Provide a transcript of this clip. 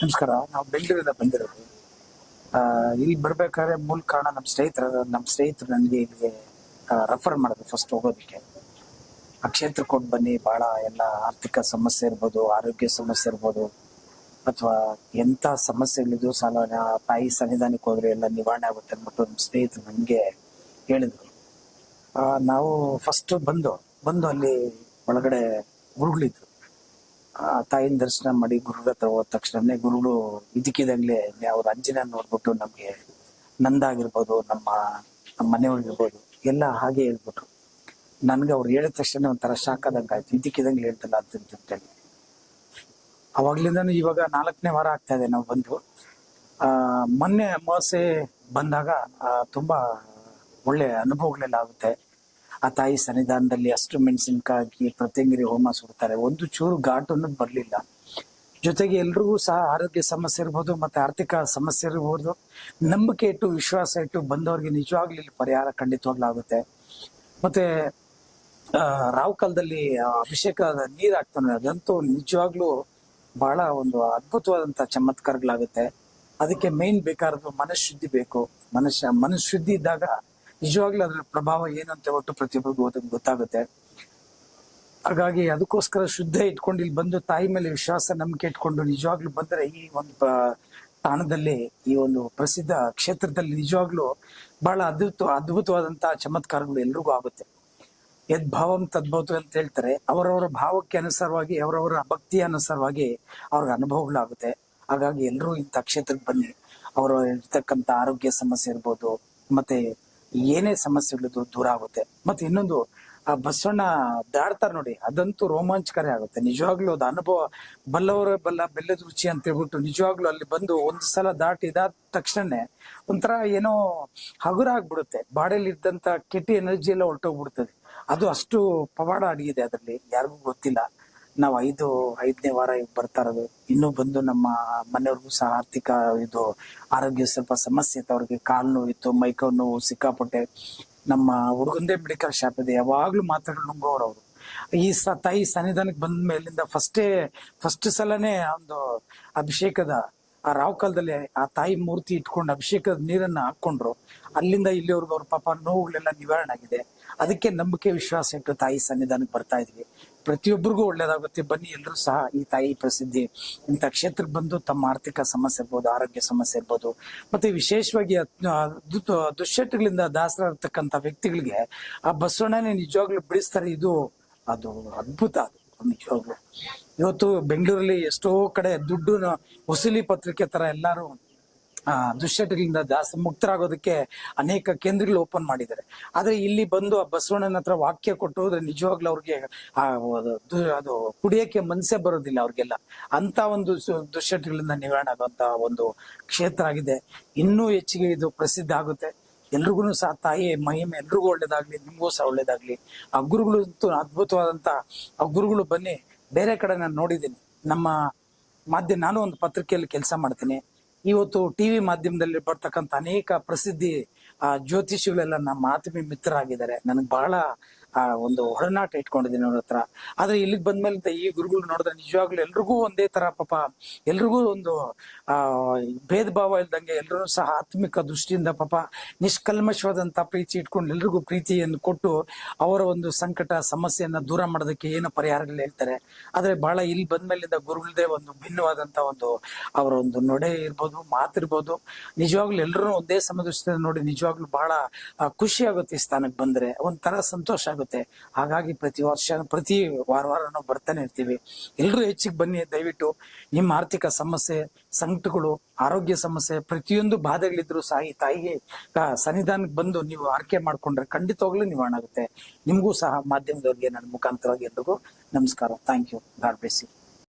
ನಮಸ್ಕಾರ. ನಾವು ಬೆಂಗಳೂರಿಂದ ಬಂದಿರೋದು. ಇಲ್ಲಿ ಬರ್ಬೇಕಾದ್ರೆ ಮೂಲ ಕಾರಣ ನಮ್ಮ ಸ್ನೇಹಿತರ, ನಮ್ಮ ಸ್ನೇಹಿತರು ನನಗೆ ಇಲ್ಲಿಗೆ ರೆಫರ್ ಮಾಡಿದ್ರು ಫಸ್ಟ್ ಹೋಗೋದಕ್ಕೆ. ಆ ಕ್ಷೇತ್ರಕ್ಕೆ ಕೊಟ್ಟು ಬನ್ನಿ ಬಹಳ ಎಲ್ಲ ಆರ್ಥಿಕ ಸಮಸ್ಯೆ ಇರ್ಬೋದು, ಆರೋಗ್ಯ ಸಮಸ್ಯೆ ಇರ್ಬೋದು, ಅಥವಾ ಎಂಥ ಸಮಸ್ಯೆಗಳಿದ್ರು ಸಾಲ ತಾಯಿ ಸನ್ನಿಧಾನಕ್ಕೆ ಹೋದ್ರೆ ಎಲ್ಲ ನಿವಾರಣೆ ಆಗುತ್ತೆ ಅಂದ್ಬಿಟ್ಟು ನಮ್ಮ ಸ್ನೇಹಿತರು ನನಗೆ ಹೇಳಿದ್ರು. ನಾವು ಫಸ್ಟ್ ಬಂದು ಬಂದು ಅಲ್ಲಿ ಒಳಗಡೆ ಗುರುಗಳಿದ್ರು ಆ, ತಾಯಿನ ದರ್ಶನ ಮಾಡಿ ಗುರುಗಳ ಹತ್ರ ಹೋದ ತಕ್ಷಣನೇ ಗುರುಗಳು ಇದಕ್ಕಿದಂಗ್ಲೆ ಅವ್ರ ಅಂಜನ ನೋಡ್ಬಿಟ್ಟು ನಮ್ಗೆ ನಂದಾಗಿರ್ಬೋದು, ನಮ್ಮ ನಮ್ಮ ಮನೆಯವ್ರಿಗಿರ್ಬೋದು ಎಲ್ಲ ಹಾಗೆ ಹೇಳ್ಬಿಟ್ರು. ನನ್ಗೆ ಅವ್ರು ಹೇಳಿದ ತಕ್ಷಣ ಒಂಥರ ಶಾಕ್ ಆದಂಗೆ ಆಯ್ತು. ಇದಕ್ಕಿದಂಗ್ ಹೇಳ್ತಲ್ಲ ಅಂತ ಅಂತೇಳಿ ಅವಾಗ್ಲಿಂದನು ಇವಾಗ ನಾಲ್ಕನೇ ವಾರ ಆಗ್ತಾ ಇದೆ ನಾವು ಬಂದು. ಆ, ಮೊನ್ನೆ ಅಮಾವಾಸ್ಯೆ ಬಂದಾಗ ತುಂಬಾ ಒಳ್ಳೆ ಅನುಭವಗಳೆಲ್ಲ ಆಗುತ್ತೆ. ಆ ತಾಯಿ ಸನ್ನಿಧಾನದಲ್ಲಿ ಅಷ್ಟು ಮೆಣಸಿನಕಾಯಿ, ಪ್ರತ್ಯಂಗಿರಿ, ಹೋಮ ಸುಡ್ತಾರೆ. ಒಂದು ಚೂರು ಘಾಟು ಅನ್ನೋದು ಬರ್ಲಿಲ್ಲ. ಜೊತೆಗೆ ಎಲ್ರಿಗೂ ಸಹ ಆರೋಗ್ಯ ಸಮಸ್ಯೆ ಇರ್ಬೋದು ಮತ್ತೆ ಆರ್ಥಿಕ ಸಮಸ್ಯೆ ಇರ್ಬೋದು. ನಂಬಿಕೆ ಇಟ್ಟು, ವಿಶ್ವಾಸ ಇಟ್ಟು ಬಂದವ್ರಿಗೆ ನಿಜವಾಗ್ಲೂ ಇಲ್ಲಿ ಪರಿಹಾರ ಖಂಡಿತವಾಗ್ಲಾಗುತ್ತೆ. ಮತ್ತೆ ರಾವ್ ಕಾಲದಲ್ಲಿ ಅಭಿಷೇಕ ನೀರು ಹಾಕ್ತಾನೆ. ಅದಂತೂ ನಿಜವಾಗ್ಲೂ ಬಹಳ ಒಂದು ಅದ್ಭುತವಾದಂತ ಚಮತ್ಕಾರಗಳಾಗುತ್ತೆ. ಅದಕ್ಕೆ ಮೇನ್ ಬೇಕಾರದು ಮನಃಶುದ್ಧಿ ಬೇಕು. ಮನುಷ್ಯ ಮನಃಶುದ್ಧಿ ಇದ್ದಾಗ ನಿಜವಾಗ್ಲೂ ಅದರ ಪ್ರಭಾವ ಏನಂತ ಒಟ್ಟು ಪ್ರತಿಯೊಬ್ಬರಿಗೂ ಗೊತ್ತ- ಗೊತ್ತಾಗುತ್ತೆ. ಹಾಗಾಗಿ ಅದಕ್ಕೋಸ್ಕರ ಶುದ್ಧ ಇಟ್ಕೊಂಡು ಇಲ್ಲಿ ಬಂದು ತಾಯಿ ಮೇಲೆ ವಿಶ್ವಾಸ, ನಂಬಿಕೆ ಇಟ್ಕೊಂಡು ನಿಜವಾಗ್ಲೂ ಬಂದ್ರೆ ಈ ಒಂದು ತಾಣದಲ್ಲಿ, ಈ ಒಂದು ಪ್ರಸಿದ್ಧ ಕ್ಷೇತ್ರದಲ್ಲಿ ನಿಜವಾಗ್ಲೂ ಬಹಳ ಅದ್ಭುತ ಅದ್ಭುತವಾದಂತಹ ಚಮತ್ಕಾರಗಳು ಎಲ್ರಿಗೂ ಆಗುತ್ತೆ. ಯದ್ಭಾವಂ ತದ್ಭವತು ಅಂತ ಹೇಳ್ತಾರೆ. ಅವರವರ ಭಾವಕ್ಕೆ ಅನುಸಾರವಾಗಿ, ಅವರವರ ಭಕ್ತಿಯ ಅನುಸಾರವಾಗಿ ಅವ್ರಿಗೆ ಅನುಭವಗಳಾಗುತ್ತೆ. ಹಾಗಾಗಿ ಎಲ್ಲರೂ ಇಂಥ ಕ್ಷೇತ್ರಕ್ಕೆ ಬನ್ನಿ. ಅವರ ಇರ್ತಕ್ಕಂಥ ಆರೋಗ್ಯ ಸಮಸ್ಯೆ ಇರ್ಬೋದು, ಮತ್ತೆ ಏನೇ ಸಮಸ್ಯೆಗಳಿದ್ರು ದೂರ ಆಗುತ್ತೆ. ಮತ್ತೆ ಇನ್ನೊಂದು, ಆ ಬಸವಣ್ಣ ದಾಡ್ತಾರೆ ನೋಡಿ, ಅದಂತೂ ರೋಮಾಂಚಕಾರಿ ಆಗುತ್ತೆ. ನಿಜವಾಗ್ಲೂ ಅದು ಅನುಭವ ಬಲ್ಲವರ ಬಲ್ಲ, ಬೆಲ್ಲದ ರುಚಿ ಅಂತ ಹೇಳ್ಬಿಟ್ಟು ನಿಜವಾಗ್ಲೂ ಅಲ್ಲಿ ಬಂದು ಒಂದು ಸಲ ದಾಟಿ ಇದಾದ ತಕ್ಷಣನೇ ಒಂಥರ ಏನೋ ಹಗುರ ಆಗ್ಬಿಡುತ್ತೆ. ಬಾಡಿಯಲ್ಲಿ ಇದ್ದಂತ ಕೆಟ್ಟ ಎನರ್ಜಿ ಎಲ್ಲ ಹೊರಟೋಗ್ಬಿಡ್ತದೆ. ಅದು ಅಷ್ಟು ಪವಾಡ ಅಡಗಿದೆ ಅದರಲ್ಲಿ, ಯಾರಿಗೂ ಗೊತ್ತಿಲ್ಲ. ನಾವು ಐದು, ಐದನೇ ವಾರ ಬರ್ತಾ ಇರೋದು. ಇನ್ನೂ ಬಂದು ನಮ್ಮ ಮನೆಯವ್ರಿಗೂ ಸಹ ಆರ್ಥಿಕ ಇದು ಆರೋಗ್ಯ ಸ್ವಲ್ಪ ಸಮಸ್ಯೆ ಇತ್ತು. ಅವ್ರಿಗೆ ಕಾಲು ನೋವು ಇತ್ತು ಮೈಕೈ ನೋವು ಸಿಕ್ಕಾಪಟ್ಟೆ. ನಮ್ಮ ಹುಡುಗಂದೇ ಮೆಡಿಕಲ್ ಶಾಪ್ ಇದೆ. ಯಾವಾಗ್ಲೂ ಮಾತ್ರೆಗಳು ನುಂಗೋರು ಅವರು. ಈ ಸ, ತಾಯಿ ಸನ್ನಿಧಾನಕ್ಕೆ ಬಂದ ಮೇಲಿಂದ ಫಸ್ಟೇ ಫಸ್ಟ್ ಸಲನೇ ಒಂದು ಅಭಿಷೇಕದ, ಆ ರಾವ್ ಕಾಲದಲ್ಲಿ ಆ ತಾಯಿ ಮೂರ್ತಿ ಇಟ್ಕೊಂಡು ಅಭಿಷೇಕದ ನೀರನ್ನ ಹಾಕೊಂಡ್ರು ಅಲ್ಲಿಂದ ಇಲ್ಲಿವರೆಗೂ ಅವ್ರ ಪಾಪ ನೋವುಗಳೆಲ್ಲ ನಿವಾರಣೆ ಆಗಿದೆ. ಅದಕ್ಕೆ ನಂಬಿಕೆ, ವಿಶ್ವಾಸ ಇಟ್ಟು ತಾಯಿ ಸನ್ನಿಧಾನಕ್ಕೆ ಬರ್ತಾ ಇದ್ವಿ. ಪ್ರತಿಯೊಬ್ಬರಿಗೂ ಒಳ್ಳೇದಾಗುತ್ತೆ. ಬನ್ನಿ, ಎಲ್ಲರೂ ಸಹ ಈ ತಾಯಿ ಪ್ರಸಿದ್ಧಿ. ಇಂಥ ಕ್ಷೇತ್ರಕ್ಕೆ ಬಂದು ತಮ್ಮ ಆರ್ಥಿಕ ಸಮಸ್ಯೆ ಇರ್ಬೋದು, ಆರೋಗ್ಯ ಸಮಸ್ಯೆ ಇರ್ಬೋದು, ಮತ್ತೆ ವಿಶೇಷವಾಗಿ ದುಶ್ಚಟಗಳಿಂದ ದಾಸರಾಗಿರ್ತಕ್ಕಂಥ ವ್ಯಕ್ತಿಗಳಿಗೆ ಆ ಬಸವಣ್ಣನೇ ನಿಜವಾಗ್ಲೂ ಬಿಡಿಸ್ತಾರೆ. ಇದು, ಅದು ಅದ್ಭುತ, ಅದು ನಿಜವಾಗ್ಲು. ಇವತ್ತು ಬೆಂಗಳೂರಲ್ಲಿ ಎಷ್ಟೋ ಕಡೆ ದುಡ್ಡು ವಸೂಲಿ ಪತ್ರಿಕೆ ತರ ಎಲ್ಲಾರು ದುಶ್ಚಟಗಳಿಂದ ಜಾಸ್ತಿ ಮುಕ್ತರಾಗೋದಕ್ಕೆ ಅನೇಕ ಕೇಂದ್ರಗಳು ಓಪನ್ ಮಾಡಿದ್ದಾರೆ. ಆದರೆ ಇಲ್ಲಿ ಬಂದು ಆ ಬಸವಣ್ಣನ ಹತ್ರ ವಾಕ್ಯ ಕೊಟ್ಟು ಹೋದ್ರೆ ನಿಜವಾಗ್ಲೂ ಅವ್ರಿಗೆ ಅದು ಕುಡಿಯಕ್ಕೆ ಮನಸ್ಸೇ ಬರೋದಿಲ್ಲ ಅವ್ರಿಗೆಲ್ಲ. ಅಂತ ಒಂದು ದುಶ್ಚಟಗಳಿಂದ ನಿವಾರಣೆ ಆಗುವಂತ ಒಂದು ಕ್ಷೇತ್ರ ಆಗಿದೆ. ಇನ್ನೂ ಹೆಚ್ಚಿಗೆ ಇದು ಪ್ರಸಿದ್ಧ ಆಗುತ್ತೆ. ಎಲ್ರಿಗೂ ಸಹ ತಾಯಿ, ಮಹಿಮೆ ಎಲ್ರಿಗೂ ಒಳ್ಳೇದಾಗ್ಲಿ, ನಿಮಗೂ ಸಹ ಒಳ್ಳೇದಾಗ್ಲಿ. ಆ ಗುರುಗಳು ಅದ್ಭುತವಾದಂತ ಆ ಗುರುಗಳು ಬನ್ನಿ, ಬೇರೆ ಕಡೆ ನಾನು ನೋಡಿದ್ದೀನಿ. ನಮ್ಮ, ಮಾಧ್ಯಮ, ನಾನು ಒಂದು ಪತ್ರಿಕೆಯಲ್ಲಿ ಕೆಲಸ ಮಾಡ್ತೀನಿ. ಇವತ್ತು ಟಿವಿ ಮಾಧ್ಯಮದಲ್ಲಿ ಬರ್ತಕ್ಕಂಥ ಅನೇಕ ಪ್ರಸಿದ್ಧಿ ಆ ಜ್ಯೋತಿಷಿಗಳೆಲ್ಲ ನಮ್ಮ ಆತ್ಮೀಯ ಮಿತ್ರರಾಗಿದ್ದಾರೆ. ನನಗೆ ಬಹಳ ಆ ಒಂದು ಒಡನಾಟ ಇಟ್ಕೊಂಡಿದ್ದೀನಿ ಅವ್ರ ಹತ್ರ. ಆದ್ರೆ ಇಲ್ಲಿಗೆ ಬಂದ್ಮೇಲೆ ಈ ಗುರುಗಳು ನೋಡಿದ್ರೆ ನಿಜವಾಗ್ಲೂ ಎಲ್ರಿಗೂ ಒಂದೇ ತರ ಪಾಪ. ಎಲ್ರಿಗೂ ಒಂದು, ಆ ಭೇದ ಭಾವ ಇಲ್ದಂಗೆ ಎಲ್ರೂ ಸಹ ಆತ್ಮಿಕ ದೃಷ್ಟಿಯಿಂದ ಪಾಪ ನಿಷ್ಕಲ್ಮಶವಾದಂತ ಪ್ರೀತಿ ಇಟ್ಕೊಂಡು ಎಲ್ರಿಗೂ ಪ್ರೀತಿಯನ್ನು ಕೊಟ್ಟು ಅವರ ಒಂದು ಸಂಕಟ, ಸಮಸ್ಯೆಯನ್ನ ದೂರ ಮಾಡೋದಕ್ಕೆ ಏನು ಪರಿಹಾರಗಳು ಹೇಳ್ತಾರೆ. ಆದ್ರೆ ಬಹಳ ಇಲ್ಲಿ ಬಂದ್ಮೇಲಿಂದ ಗುರುಗಳದೇ ಒಂದು ಭಿನ್ನವಾದಂತ ಒಂದು ಅವರ ಒಂದು ನೊಡೆ ಇರ್ಬೋದು ಮಾತಿರ್ಬೋದು ನಿಜವಾಗ್ಲೂ ಎಲ್ಲರೂ ಒಂದೇ ಸಮದೃಷ್ಟಿಯಿಂದ ನೋಡಿ ನಿಜವಾಗ್ಲೂ ಬಹಳ ಖುಷಿ ಆಗುತ್ತೆ ಈ ಸ್ಥಾನಕ್ಕೆ ಬಂದ್ರೆ. ಒಂಥರ ಸಂತೋಷ ಆಗುತ್ತೆ. ಹಾಗಾಗಿ ಪ್ರತಿ ವರ್ಷ, ಪ್ರತಿ ವಾರ ವಾರ ನಾವು ಬರ್ತಾನೆ ಇರ್ತೀವಿ. ಎಲ್ಲರೂ ಹೆಚ್ಚಿಗೆ ಬನ್ನಿ, ದಯವಿಟ್ಟು. ನಿಮ್ಮ ಆರ್ಥಿಕ ಸಮಸ್ಯೆ, ಸಂಕಟಗಳು, ಆರೋಗ್ಯ ಸಮಸ್ಯೆ, ಪ್ರತಿಯೊಂದು ಬಾಧೆಗಳಿದ್ರು ಸಹ ತಾಯಿಗೆ ಸನ್ನಿಧಾನಕ್ಕೆ ಬಂದು ನೀವು ಆರ್ಕೆ ಮಾಡ್ಕೊಂಡ್ರೆ ಖಂಡಿತವಾಗ್ಲೂ ನಿವಾರಣೆ ಆಗುತ್ತೆ ನಿಮಗೂ ಸಹ ಮಾಧ್ಯಮದವ್ರಿಗೆ, ನನ್ನ ಮುಖಾಂತರವಾಗಿ ಎಲ್ರಿಗೂ ನಮಸ್ಕಾರ. Thank you God bless you